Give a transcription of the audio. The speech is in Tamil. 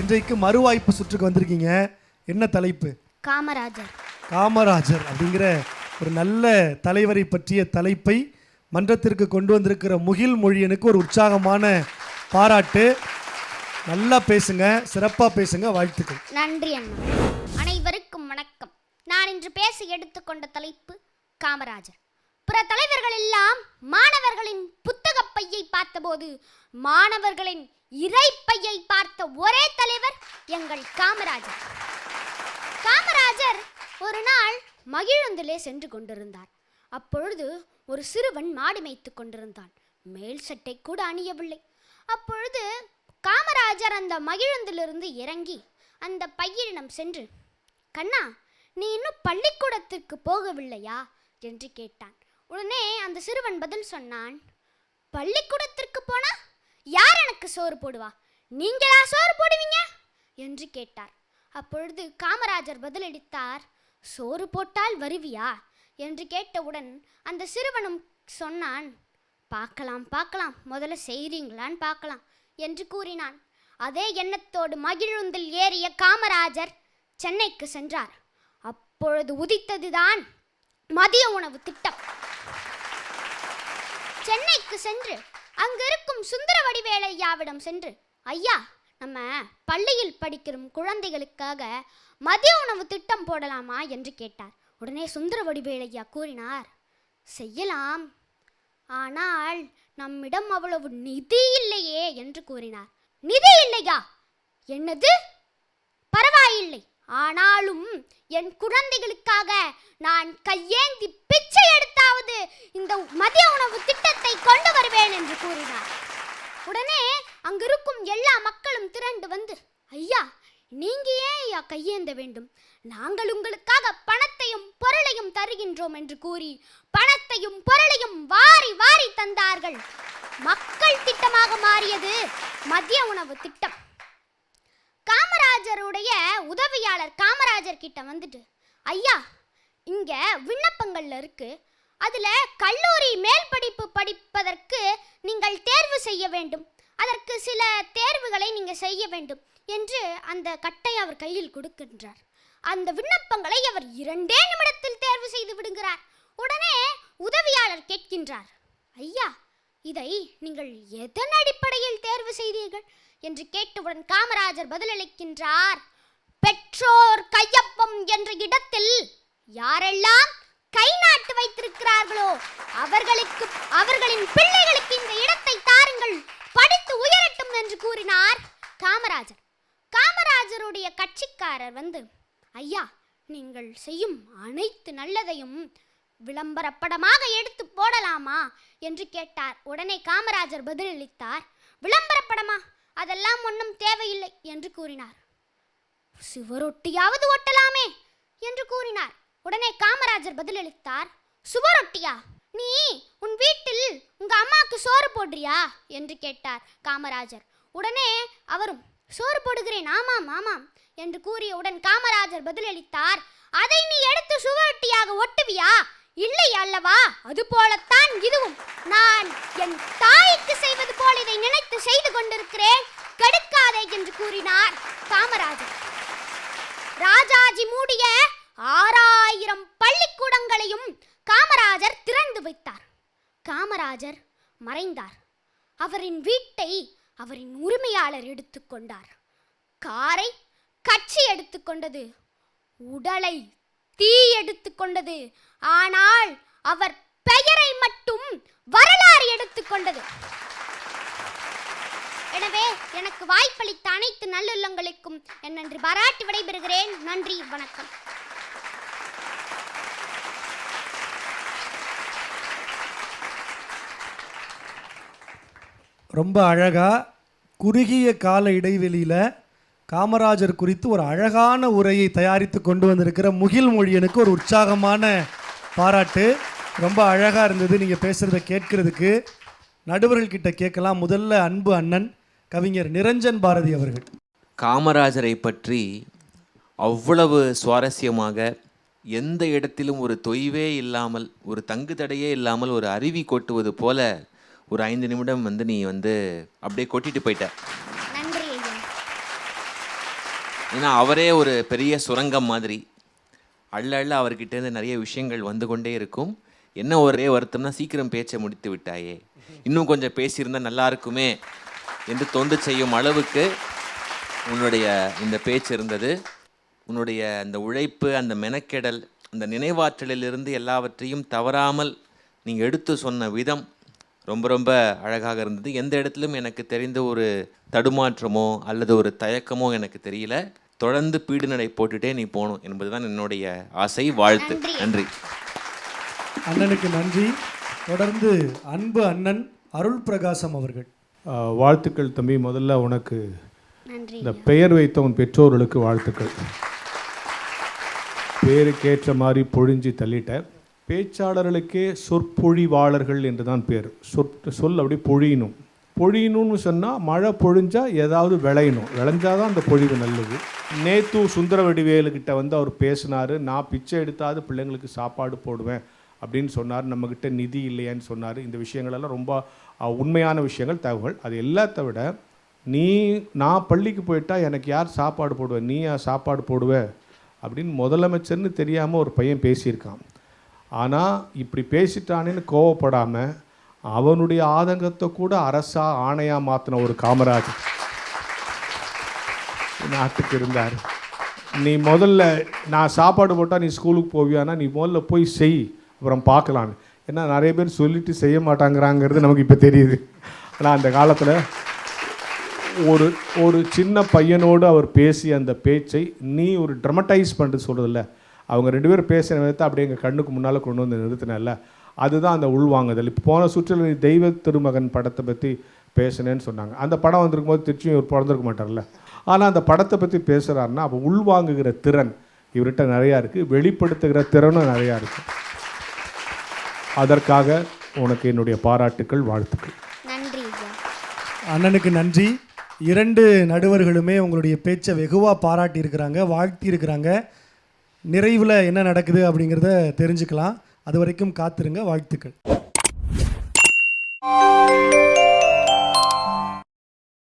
இன்றைக்கு மறுவாய்ப்பு சுற்றுக்கு வந்திருக்கீங்க. என்ன தலைப்பு? காமராஜர். காமராஜர் அப்படிங்கிற ஒரு நல்ல தலைவரை பற்றிய தலைப்பை மன்றத்திற்கு கொண்டு வந்திருக்கிற முகில் மொழியனுக்கு ஒரு உற்சாகமான பாராட்டு. நல்லா பேசுங்க சிறப்பாக பேசுங்க வாழ்த்துக்கள். நன்றி அண்ணா. அனைவருக்கும் வணக்கம். நான் இன்று பேச எடுத்துக்கொண்ட தலைப்பு காமராஜர். பிற தலைவர்கள் எல்லாம் மாணவர்களின் புத்தகப் பையை பார்த்தபோது மாணவர்களின் இறைப்பையை பார்த்த ஒரே தலைவர் எங்கள் காமராஜர். காமராஜர் ஒரு நாள் மகிழுந்திலே சென்று கொண்டிருந்தார். அப்பொழுது ஒரு சிறுவன் மாடு மேய்த்து கொண்டிருந்தான். மேல் சட்டை கூட அணியவில்லை. அப்பொழுது காமராஜர் அந்த மகிழுந்திலிருந்து இறங்கி அந்த பையனிடம் சென்று கண்ணா நீ இன்னும் பள்ளிக்கூடத்திற்கு போகவில்லையா? என்று கேட்டான். உடனே அந்த சிறுவன் பதில் சொன்னான் பள்ளிக்கூடத்திற்கு எனக்கு சோறு போடுவா. நீங்களா சோறு போடுவீங்க? என்று கேட்டார். அப்பொழுது காமராஜர் பதிலளித்தார் சோறு போட்டால் வருவியா? என்று கேட்டவுடன் அந்த சிறுவனும் சொன்னான் பார்க்கலாம் பார்க்கலாம் முதல்ல செய்கிறீங்களான்னு பார்க்கலாம் என்று கூறினான். அதே எண்ணத்தோடு மகிழுந்தில் ஏறிய காமராஜர் சென்னைக்கு சென்றார். அப்பொழுது உதித்ததுதான் மதிய உணவு திட்டம். சென்னைக்கு சென்று அங்கிருக்கும் சுந்தர வடிவேலையாவிடம் சென்று ஐயா நம்ம பள்ளியில் படிக்கிற குழந்தைகளுக்காக மதிய உணவு திட்டம் போடலாமா? என்று கேட்டார். உடனே சுந்தர வடிவேலையா கூறினார் செய்யலாம். ஆனால் நம்மிடம் அவ்வளவு நிதி இல்லையே என்று கூறினார். நிதி இல்லையா? என்னது? பரவாயில்லை. ஆனாலும் என் குழந்தைகளுக்காக நான் கையேந்தி பிச்சை எடுத்தாவது இந்த மதிய உணவு திட்டத்தை கொண்டு வருவேன் என்று கூறினார் உடனே அங்கிருக்கும் எல்லா மக்களும் திரண்டு வந்து ஐயா நீங்க ஏன் ஐயா கையேந்த வேண்டும்? நாங்கள் உங்களுக்காக பணத்தையும் பொருளையும் தருகின்றோம் என்று கூறி பணத்தையும் பொருளையும் வாரி வாரி தந்தார்கள். மக்கள் திட்டமாக மாறியது மதிய உணவு திட்டம். காமராஜருடைய உதவியாளர் காமராஜர் கிட்ட வந்துட்டு ஐயா இங்க விண்ணப்பங்கள்ல இருக்கு. அதுல கல்லூரி மேல் படிப்பு படிப்பதற்கு நீங்கள் தேர்வு செய்ய வேண்டும். அதற்கு சில தேர்வுகளை நீங்கள் செய்ய வேண்டும் என்று அந்த கட்டை அவர் கையில் கொடுக்கின்றார். அந்த விண்ணப்பங்களை அவர் இரண்டே நிமிடத்தில் தேர்வு செய்து விடுகிறார். உடனே உதவியாளர் கேட்கின்றார் ஐயா இதை நீங்கள் எதன் அடிப்படையில் தேர்வு செய்தீர்கள்? என்று கேட்டவுடன் காமராஜர் பதிலளிக்கின்றார் பெற்றோர் கையொப்பம் என்ற இடத்தில் யாரெல்லாம் கை நாட்டு வைத்திருக்கிறார்களோ அவர்களுக்கு அவர்களின் பிள்ளைகளுக்கு இந்த என்று கூறினார் காமராஜர். காமராஜருடைய கட்சிக்காரர் வந்து ஐயா நீங்கள் செய்யும் அனைத்து நல்லதையும் விளம்பரப்படமாக எடுத்து போடலாமா? என்று கேட்டார். உடனே காமராஜர் பதிலளித்தார் விளம்பரப்படமா? அதெல்லாம் ஒன்றும் தேவையில்லை என்று கூறினார். சுவரொட்டியாவது ஒட்டலாமே? என்று கூறினார். உடனே காமராஜர் பதிலளித்தார் சுவரொட்டியா? நீ உன் வீட்டில் உங்க அம்மாக்கு சோறு போடுறியா? என்று கேட்டார் காமராஜர். உடனே அவரும் சோறு போடுகிறேன் ஆமாம் ஆமாம் என்று கூறியவுடன் காமராஜர் பதிலளித்தார். அதை நீ எடுத்து சுவரொட்டியாக ஒட்டுவியா? இல்லை அல்லவா? அது போலத்தான் இதுவும். நான் என் தாய்க்கு செய்வது போல இதை நினைத்து செய்து கொண்டிருக்கிறேன். கெடுக்காதே என்று கூறினார் காமராஜர். ராஜாஜி மூடிய ஆறாயிரம் பள்ளிக்கூடங்களையும் காமராஜர் திறந்து வைத்தார். காமராஜர் மறைந்தார். அவரின் வீட்டை அவரின் உரிமையாளர் எடுத்துக்கொண்டார் காரை கட்சி எடுத்துக்கொண்டது உடலை தீ எடுத்துக்கொண்டது ஆனால் அவர் பெயரை மட்டும் வரலாறு எடுத்துக்கொண்டது எனவே எனக்கு வாய்ப்பளித்த அனைத்து நல்லுள்ளங்களுக்கும் என் நன்றி. பாராட்டி விடைபெறுகிறேன். நன்றி வணக்கம். ரொம்ப அழகாக குறுகிய கால இடைவெளியில் காமராஜர் குறித்து ஒரு அழகான உரையை தயாரித்து கொண்டு வந்திருக்கிற முகில் மொழியனுக்கு ஒரு உற்சாகமான பாராட்டு. ரொம்ப அழகாக இருந்தது நீங்கள் பேசுகிறத கேட்கறதுக்கு. நடுவர்கள்கிட்ட கேட்கலாம். முதல்ல அன்பு அண்ணன் கவிஞர் நிரஞ்சன் பாரதி அவர்கள். காமராஜரை பற்றி அவ்வளவு சுவாரஸ்யமாக எந்த இடத்திலும் ஒரு தொய்வே இல்லாமல் ஒரு தங்கு தடையே இல்லாமல் ஒரு அருவி கொட்டுவது போல ஒரு ஐந்து நிமிடம் வந்து நீ வந்து அப்படியே கொட்டிட்டு போயிட்ட. ஏன்னா அவரே ஒரு பெரிய சுரங்கம் மாதிரி. அள்ள அள்ள அவர்கிட்டேருந்து நிறைய விஷயங்கள் வந்து கொண்டே இருக்கும். என்ன ஒரே வருத்தம்னா சீக்கிரம் பேச்சை முடித்து விட்டாயே. இன்னும் கொஞ்சம் பேசியிருந்தா நல்லா இருக்குமே என்று தொண்டு செய்யும் அளவுக்கு உன்னுடைய இந்த பேச்சு இருந்தது. உன்னுடைய அந்த உழைப்பு அந்த மெனக்கெடல் அந்த நினைவாற்றலிலிருந்து எல்லாவற்றையும் தவறாமல் நீங்கள் எடுத்து சொன்ன விதம் ரொம்ப ரொம்ப அழகாக இருந்தது. எந்த இடத்திலும் எனக்கு தெரிந்த ஒரு தடுமாற்றமோ அல்லது ஒரு தயக்கமோ எனக்கு தெரியல. தொடர்ந்து பீடு நடை போட்டுட்டே நீ போகணும் என்பதுதான் என்னுடைய ஆசை. வாழ்த்து. நன்றி. அண்ணனுக்கு நன்றி. தொடர்ந்து அன்பு அண்ணன் அருள் பிரகாசம் அவர்கள் வாழ்த்துக்கள் தம்பி. முதல்ல உனக்கு நன்றி. இந்த பெயர் வைத்த உன் பெற்றோர்களுக்கு வாழ்த்துக்கள். பேருக்கேற்ற மாதிரி பொழிஞ்சு தள்ளிட்ட. பேச்சாளர்களுக்கே சொற்பொழிவாளர்கள் என்று தான் பேர். சொற் சொல் அப்படி பொழியணும் பொழியணும்னு சொன்னால் மழை பொழிஞ்சால் ஏதாவது விளையணும். விளைஞ்சாதான் அந்த பொழிவு நல்லது. நேத்து சுந்தரவடிவேலுக்கிட்ட வந்து அவர் பேசினார் நான் பிச்சை எடுத்தாது பிள்ளைங்களுக்கு சாப்பாடு போடுவேன் அப்படின்னு சொன்னார். நம்மக்கிட்ட நிதி இல்லையான்னு சொன்னார். இந்த விஷயங்களெல்லாம் ரொம்ப உண்மையான விஷயங்கள் தகவல். அது எல்லாத்த விட நீ நான் பள்ளிக்கு போயிட்டா எனக்கு யார் சாப்பாடு போடுவேன் நீ சாப்பாடு போடுவ? அப்படின்னு முதலமைச்சர்னு தெரியாமல் ஒரு பையன் பேசியிருக்கான். ஆனால் இப்படி பேசிட்டானேன்னு கோவப்படாமல் அவனுடைய ஆதங்கத்தை கூட அரசா ஆணையாக மாற்றின ஒரு காமராஜர். நாட்டுக்கு இருந்தார். நீ முதல்ல நான் சாப்பாடு போட்டால் நீ ஸ்கூலுக்கு போவியானா நீ முதல்ல போய் செய் அப்புறம் பார்க்கலான்னு. ஏன்னா நிறைய பேர் சொல்லிட்டு செய்ய மாட்டாங்கிறாங்கிறது நமக்கு இப்போ தெரியுது. ஆனால் அந்த காலத்தில் ஒரு ஒரு சின்ன பையனோடு அவர் பேசிய அந்த பேச்சை நீ ஒரு ட்ரமடைஸ் பண்ணிட்டு சொல்கிறதில்ல அவங்க ரெண்டு பேரும் பேசின விதத்தை அப்படியே எங்கள் கண்ணுக்கு முன்னால் கொண்டு வந்து நிறுத்தினல்ல அதுதான் அந்த உள்வாங்குதல் இப்போ போன சுற்றில் தெய்வ திருமகன் படத்தை பற்றி பேசினேன்னு சொன்னாங்க. அந்த படம் வந்திருக்கும் போது திருச்சியும் இவர் பிறந்திருக்க மாட்டார்ல. ஆனால் அந்த படத்தை பற்றி பேசுகிறாருன்னா அப்போ உள்வாங்குகிற திறன் இவர்கிட்ட நிறையா இருக்குது வெளிப்படுத்துகிற திறனும் நிறையா இருக்குது அதற்காக உனக்கு என்னுடைய பாராட்டுக்கள் வாழ்த்துக்கள். நன்றி அண்ணனுக்கு நன்றி. இரண்டு நடுவர்களுமே உங்களுடைய பேச்சை வெகுவாக பாராட்டி இருக்கிறாங்க வாழ்த்தி இருக்கிறாங்க நிறைவில் என்ன நடக்குது அப்படிங்கிறத தெரிஞ்சுக்கலாம். அது வரைக்கும் காத்திருங்க. வாழ்த்துக்கள்.